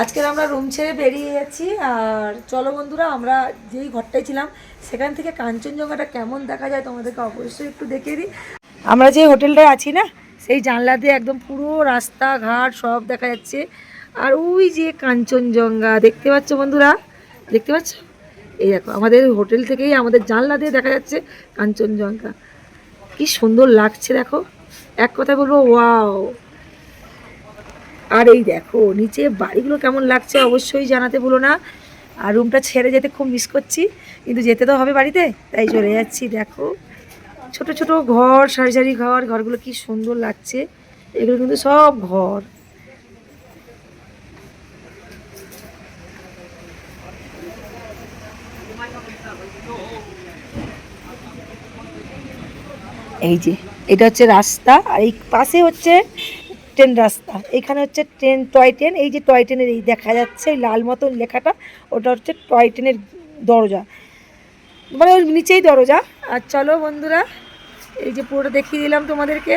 আজকের আমরা রুম ছেড়ে বেরিয়ে যাচ্ছি আর চলো বন্ধুরা, আমরা যেই ঘরটায় ছিলাম, সেখান থেকে কাঞ্চনজঙ্ঘাটা কেমন দেখা যায় তোমাদেরকে অবশ্যই একটু দেখিয়ে দিই। আমরা যে হোটেলটায় আছি না, সেই জানলা দিয়ে একদম পুরো রাস্তাঘাট সব দেখা যাচ্ছে। আর ওই যে কাঞ্চনজঙ্ঘা, দেখতে পাচ্ছ বন্ধুরা? দেখতে পাচ্ছ? এই দেখো, আমাদের হোটেল থেকেই আমাদের জানলা দিয়ে দেখা যাচ্ছে কাঞ্চনজঙ্ঘা। কি সুন্দর লাগছে দেখো। এক কথায় বলব, ওয়াও! আর এই দেখো, নিচে বাড়িগুলো কেমন লাগছে অবশ্যই জানাতে ভুলো না। আর রুমটা ছেড়ে যেতে খুব মিস করছি, কিন্তু যেতে তো হবে বাড়িতে, তাই চলে যাচ্ছি, দেখো। ছোট ছোট ঘর, সারি সারি ঘর, ঘরগুলো কি সুন্দর লাগছে। এগুলো কিন্তু সব ঘর। এই যে, এটা হচ্ছে রাস্তা, আর এই পাশে হচ্ছে ট্রেন রাস্তা। এখানে হচ্ছে ট্রেন, টয় ট্রেন। এই যে টয় ট্রেনের এই দেখা যাচ্ছে লাল মতন লেখাটা, ওটা হচ্ছে টয় ট্রেনের দরজা। মানে ওর নিচেই দরজা। আর চলো বন্ধুরা, এই যে পুরোটা দেখিয়ে দিলাম তোমাদেরকে।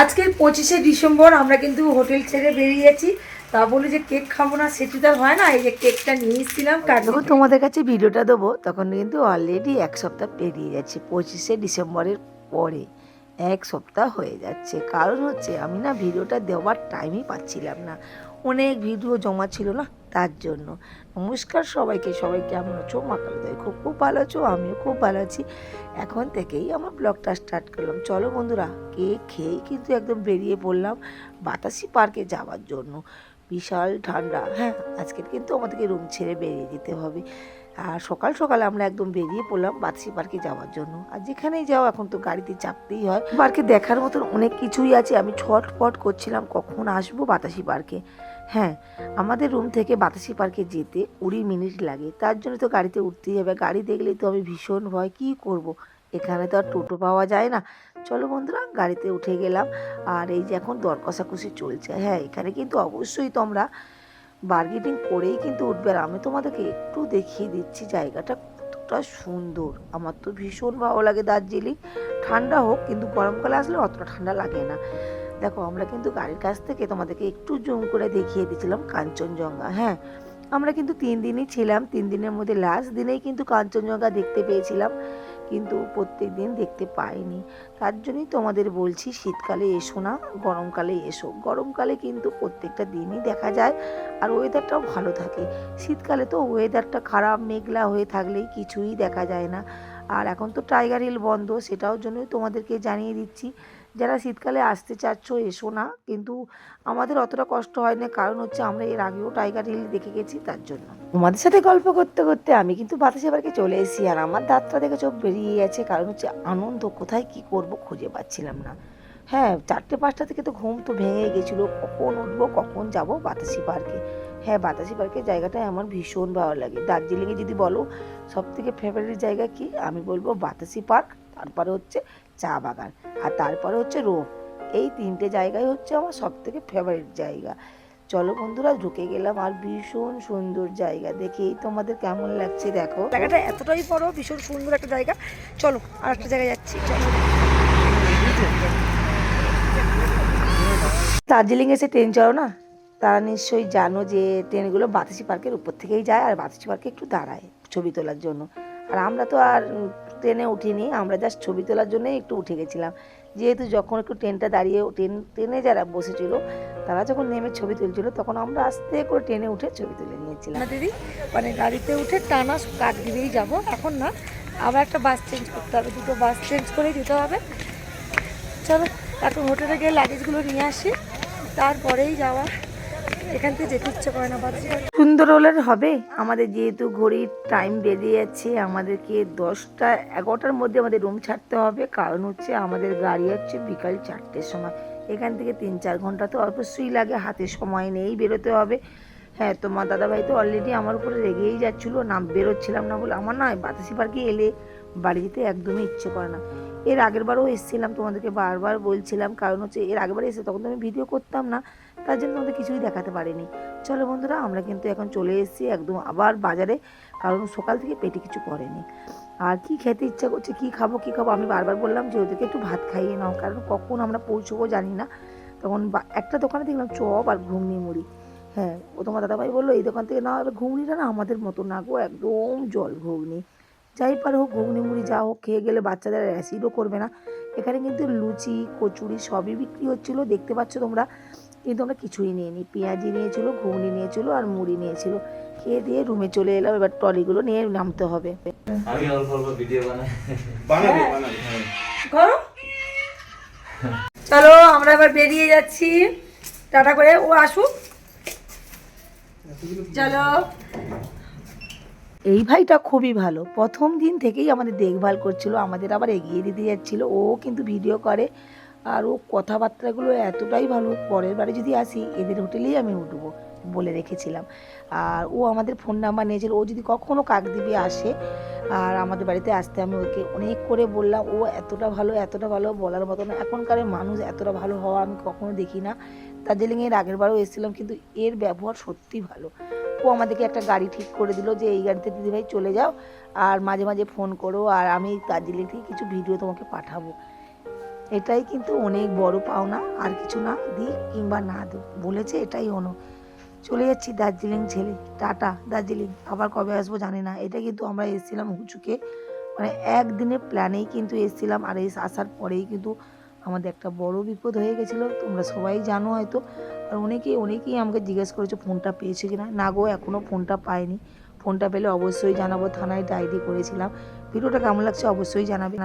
আজকে পঁচিশে ডিসেম্বর, আমরা কিন্তু হোটেল ছেড়ে বেরিয়ে গেছি তা বলে যে কেক খাব না, সেটি তো হয় না। এই যে কেকটা নিয়ে এসেছিলাম যখন তোমাদের কাছে ভিডিওটা দেবো, তখন কিন্তু অলরেডি এক সপ্তাহ পেরিয়ে যাচ্ছে পঁচিশে ডিসেম্বরের পরে। এক সপ্তাহ হয়ে যাচ্ছে। কারণ হচ্ছে আমি না ভিডিওটা দেওয়ার টাইমই পাচ্ছিলাম না। অনেক ভিডিও জমা ছিল না, তার জন্য। নমস্কার সবাইকে, সবাই কেমন আছো? মাকাল দেয় খুব খুব ভালো আছো, আমিও খুব ভালো আছি। এখন থেকেই আমার ব্লগটা স্টার্ট করলাম। চলো বন্ধুরা, কেক খেয়েই কিন্তু একদম বেরিয়ে পড়লাম বাতাসি পার্কে যাওয়ার জন্য। বিশাল ঠান্ডা হ্যাঁ আজকের কিন্তু আমাদেরকে রুম ছেড়ে বেরিয়ে যেতে হবে। আর সকাল সকাল আমরা একদম বেরিয়ে পড়লাম বাতাসি পার্কে যাওয়ার জন্য। আর যেখানেই যাও, এখন তো গাড়িতে চাপতেই হয়। পার্কে দেখার মতন অনেক কিছুই আছে। আমি ছটফট করছিলাম, কখন আসব বাতাসি পার্কে? হ্যাঁ আমাদের রুম থেকে বাতাসি পার্কে যেতে কুড়ি মিনিট লাগে। তার জন্য তো গাড়িতে উঠতেই হবে। গাড়ি দেখলেই তো আমি ভীষণ ভয়। কী করব। এখানে তো আর টোটো পাওয়া যায় না। চলো বন্ধুরা, গাড়িতে উঠে গেলাম। আর এই যে এখন দর কষাকষি চলছে। হ্যাঁ এখানে কিন্তু অবশ্যই তোমরা বার্গেটিং করেই কিন্তু উঠবে আর আমি তোমাদেরকে একটু দেখিয়ে দিচ্ছি জায়গাটা কতটা সুন্দর। আমার তো ভীষণ ভালো লাগে দার্জিলিং। ঠান্ডা হোক, কিন্তু গরমকালে আসলে অতটা ঠান্ডা লাগে না। দেখো, আমরা কিন্তু গাড়ির কাছ থেকে তোমাদেরকে একটু জুম করে দেখিয়ে দিয়েছিলাম কাঞ্চনজঙ্ঘা হ্যাঁ? আমরা কিন্তু তিন দিনই ছিলাম, তিন দিনের মধ্যে লাস্ট দিনেই কিন্তু কাঞ্চনজঙ্ঘা দেখতে পেয়েছিলাম। কিন্তু প্রত্যেক দিন দেখতে পাইনি। তার জন্যই তোমাদের বলছি, শীতকালে এসো না, গরমকালে এসো। গরমকালে কিন্তু প্রত্যেকটা দিনই দেখা যায় আর ওয়েদারটাও ভালো থাকে। শীতকালে তো ওয়েদারটা খারাপ, মেঘলা হয়ে থাকলেই কিছুই দেখা যায় না। আর এখন তো টাইগার হিল বন্ধ, সেটাও জন্যই তোমাদেরকে জানিয়ে দিচ্ছি। যারা শীতকালে আসতে চাচ্ছ, এসো না। কিন্তু আমাদের অতটা কষ্ট হয় না কারণ হচ্ছে আমরা এর আগেও টাইগার হিল দেখে গেছি তার জন্য। তোমাদের সাথে গল্প করতে করতে আমি কিন্তু বাতাসে বাড়িকে চলে এসেছি। আর আমার দাঁতটা দেখে চোখ বেরিয়ে গেছে। কারণ হচ্ছে আনন্দ, কোথায় কি করব খুঁজে পাচ্ছিলাম না। হ্যাঁ চারটে, পাঁচটা থেকে তো ঘুম তো ভেঙে গেছিল। কখন উঠবো, কখন যাব বাতাসি পার্কে। হ্যাঁ বাতাসি পার্কের জায়গাটাই আমার ভীষণ ভালো লাগে। দার্জিলিংয়ে যদি বলো সব থেকে ফেভারিট জায়গা কি? আমি বলব বাতাসি পার্ক। তারপরে হচ্ছে চা বাগান আর তারপরে হচ্ছে রোম। এই তিনটে জায়গায় হচ্ছে আমার সব থেকে ফেভারিট জায়গা। চলো বন্ধুরা, ঢুকে গেলাম আর ভীষণ সুন্দর জায়গা। দেখেই তোমাদের কেমন লাগছে, দেখো। জায়গাটা এতটাই বড়, ভীষণ সুন্দর একটা জায়গা। চলো আর একটা জায়গায় যাচ্ছি, চলো। দার্জিলিং এসে ট্রেন চড়ো না? তারা নিশ্চয়ই জানো যে ট্রেনগুলো বাতাসি পার্কের উপর থেকেই যায় আর বাতাসি পার্কে একটু দাঁড়ায় ছবি তোলার জন্য। আর আমরা তো আর ট্রেনে উঠিনি, আমরা জাস্ট ছবি তোলার জন্যই একটু উঠে গেছিলাম। যেহেতু যখন একটু ট্রেনটা দাঁড়িয়ে, ট্রেন, ট্রেনে যারা বসেছিল, তারা যখন নেমে ছবি তুলছিল, তখন আমরা আস্তে করে ট্রেনে উঠে ছবি তুলে নিয়েছিলাম। দিদি মানে গাড়িতে উঠে টানা কাক দিবেই যাব, এখন না, আবার একটা বাস চেঞ্জ করতে হবে, দুটো বাস চেঞ্জ করেই দিতে হবে। চলো, এখন হোটেলে গিয়ে লাগেজগুলো নিয়ে আসি, তারপরেই যাওয়া। এখান থেকে ইচ্ছে করে না সুন্দর হলে হবে। আমাদের যেহেতু ঘড়ির টাইম বেরিয়ে যাচ্ছে, আমাদেরকে দশটা, এগারোটার মধ্যে আমাদের রুম ছাড়তে হবে। কারণ হচ্ছে আমাদের গাড়ি হচ্ছে বিকাল চারটের সময়। এখান থেকে তিন চার ঘণ্টা তো অবশ্যই লাগে, হাতে সময় নেই বেরোতে হবে। হ্যাঁ তোমার দাদাভাই তো অলরেডি আমার উপরে রেগেই যাচ্ছিল, না বেরোচ্ছিলাম না বলে। আমার নয় বাতাসি পার্কে এলে বাড়ি যেতে একদমই ইচ্ছে করে না। এর আগের বারও এসেছিলাম, তোমাদেরকে বারবার বলছিলাম, কারণ হচ্ছে এর আগেরবার এসে তখন তো আমি ভিডিও করতাম না, তার জন্য আমাদের কিছুই দেখাতে পারিনি। চলো বন্ধুরা, আমরা কিন্তু এখন চলে এসেছি একদম আবার বাজারে, কারণ সকাল থেকে পেটে কিছু করেনি। আর কি খেতে ইচ্ছা করছে, কি খাব কি খাব, আমি বারবার বললাম যে ওদেরকে একটু ভাত খাইয়ে নাও, কারণ কখন আমরা পৌঁছবো জানি না। তখন একটা দোকানে দেখলাম চপ আর ঘুগনি মুড়ি। হ্যাঁ ও তোমার দাদাভাই বলল, এই দোকান থেকে না হবে ঘুগনিটা না আমাদের মতো না গো, একদম জল ঘুগনি। যাই পারে হোক ঘুগনি মুড়ি যা হোক খেয়ে গেলে বাচ্চাদের অ্যাসিডও করবে না। এখানে কিন্তু লুচি কচুরি সবই বিক্রি হচ্ছিল দেখতে পাচ্ছ তোমরা। কিন্তু আমরা কিছুই নিইনি। পেঁয়াজি নিয়েছিল ঘুগনি নিয়েছিল আর মুড়ি নিয়েছিল। খেয়ে দিয়ে রুমে চলে এলাম এবার ট্রলিগুলো নিয়ে নামতে হবে। আমি অল্প অল্প ভিডিও বানাই। বানাবে বানাবে করো চলো আমরা এবার বেরিয়ে যাচ্ছি। টাটা করে ও আসুক। চলো। এই ভাইটা খুবই ভালো। প্রথম দিন থেকেই আমাদের দেখভাল করছিল, আমাদের আবার এগিয়ে দিতে যাচ্ছিল। ও কিন্তু ভিডিও করে আর ও কথাবার্তাগুলো এতটাই ভালো, পরের বারে যদি আসি এদের হোটেলেই আমি উঠবো বলে রেখেছিলাম। আর ও আমাদের ফোন নাম্বার নিয়েছিল, ও যদি কখনও কাকদ্বীপে আসে আর আমাদের বাড়িতে আসতে আমি ওকে অনেক করে বললাম, ও এতটা ভালো এতটা ভালো বলার মতো না। এখনকার মানুষ এতটা ভালো হওয়া আমি কখনো দেখি না। দার্জিলিংয়ের আগের বারও এসেছিলাম, কিন্তু এর ব্যবহার সত্যি ভালো। ও আমাদেরকে একটা গাড়ি ঠিক করে দিল যে, এই গাড়িতে দিদিভাই চলে যাও আর মাঝে মাঝে ফোন করো আর আমি দার্জিলিং থেকে কিছু ভিডিও তোমাকে পাঠাবো। এটাই কিন্তু অনেক বড় পাওনা, আর কিছু না দিই কিংবা না দিই বলেছে এটাই হনো চলে যাচ্ছি দার্জিলিং ছেলে। টাটা, দার্জিলিং। আবার কবে আসব জানি না। এটা কিন্তু আমরা এসেছিলাম হুচুকে। মানে একদিনের প্ল্যানেই কিন্তু এসেছিলাম আর এসে আসার পরেই কিন্তু আমাদের একটা বড় বিপদ হয়ে গেছিল। তোমরা সবাই জানো হয়তো। আর অনেকেই অনেকেই আমাকে জিজ্ঞেস করেছে ফোনটা পেয়েছে কি না না গো এখনও ফোনটা পায়নি ফোনটা পেলে অবশ্যই জানাব, থানায় ডায়েরি করেছিলাম। ভিডিওটা কেমন লাগছে অবশ্যই জানাবে।